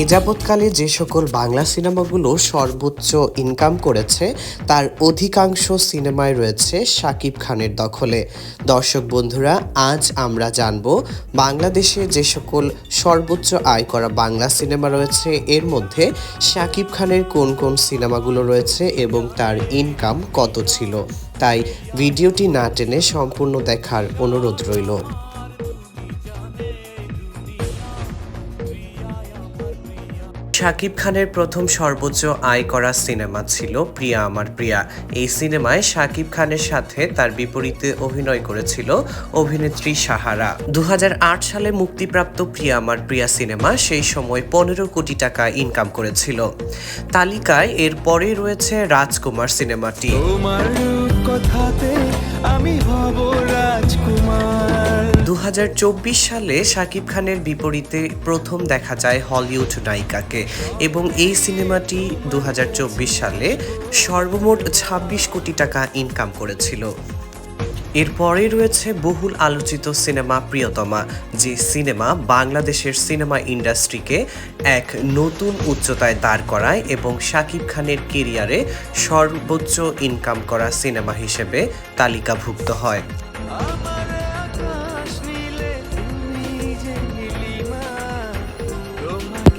এ যাবৎকালে যে সকল বাংলা সিনেমাগুলো সর্বোচ্চ ইনকাম করেছে, তার অধিকাংশ সিনেমায় রয়েছে শাকিব খানের দখলে। দর্শক বন্ধুরা, আজ আমরা জানব বাংলাদেশে যে সকল সর্বোচ্চ আয় করা বাংলা সিনেমা রয়েছে, এর মধ্যে শাকিব খানের কোন কোন সিনেমাগুলো রয়েছে এবং তার ইনকাম কত ছিল। তাই ভিডিওটি না টেনে সম্পূর্ণ দেখার অনুরোধ রইল। শাকিব খানের প্রথম সর্বোচ্চ আয় করা সিনেমা ছিল প্রিয়া আমার প্রিয়া। এই সিনেমায় শাকিব খানের সাথে তার বিপরীতে অভিনয় করেছিল অভিনেত্রী সাহারা। দু হাজার আট সালে মুক্তিপ্রাপ্ত প্রিয়া আমার প্রিয়া সিনেমা সেই সময় পনেরো কোটি টাকা ইনকাম করেছিল। তালিকায় এর পরে রয়েছে রাজকুমার সিনেমাটি। কথাতে আমি দু সালে শাকিব খানের বিপরীতে প্রথম দেখা যায় হলিউড নায়িকাকে এবং এই সিনেমাটি দু হাজার চব্বিশ সালে সর্বমোট ২৬ কোটি টাকা ইনকাম করেছিল। এরপরে রয়েছে বহুল আলোচিত সিনেমা প্রিয়তমা, যে সিনেমা বাংলাদেশের সিনেমা ইন্ডাস্ট্রিকে এক নতুন উচ্চতায় দাঁড় করায় এবং শাকিব খানের কেরিয়ারে সর্বোচ্চ ইনকাম করা সিনেমা হিসেবে তালিকাভুক্ত হয়।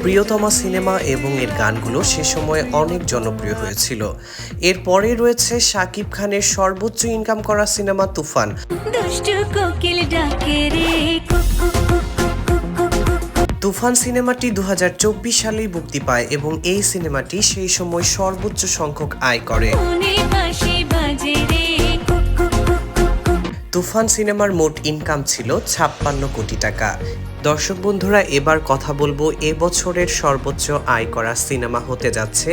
প্রিয়তমা সিনেমা এবং এর গানগুলো সে সময় অনেক জনপ্রিয় হয়েছিল এরপরে রয়েছে শাকিব খানের সর্বোচ্চ ইনকাম করা সিনেমা তুফান। তুফান সিনেমাটি দু হাজার চব্বিশ সালেই মুক্তি পায় এবং এই সিনেমাটি সেই সময় সর্বোচ্চ সংখ্যক আয় করে। তুফান সিনেমার মোট ইনকাম ছিল ছাপ্পান্ন কোটি টাকা দর্শক বন্ধুরা, এবার কথা বলব এবছরের সর্বোচ্চ আয় করা সিনেমা হতে যাচ্ছে,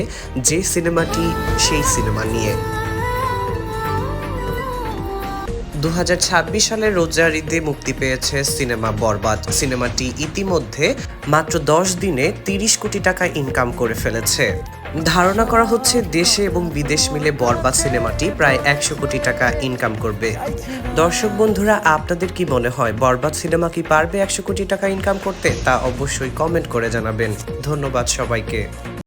যে সিনেমাটি সেই সিনেমা নিয়ে। দু সালের রোজারিতে মুক্তি পেয়েছে সিনেমা বরবাদ। সিনেমাটি ইতিমধ্যে মাত্র দশ দিনে তিরিশ কোটি টাকা ইনকাম করে ফেলেছে। ধারণা করা হচ্ছে দেশে এবং বিদেশ মিলে বরবাদ সিনেমাটি প্রায় একশো কোটি টাকা ইনকাম করবে। দর্শক বন্ধুরা, আপনাদের কি মনে হয়, বরবাদ সিনেমা কি পারবে একশো কোটি টাকা ইনকাম করতে? তা অবশ্যই কমেন্ট করে জানাবেন। ধন্যবাদ সবাইকে।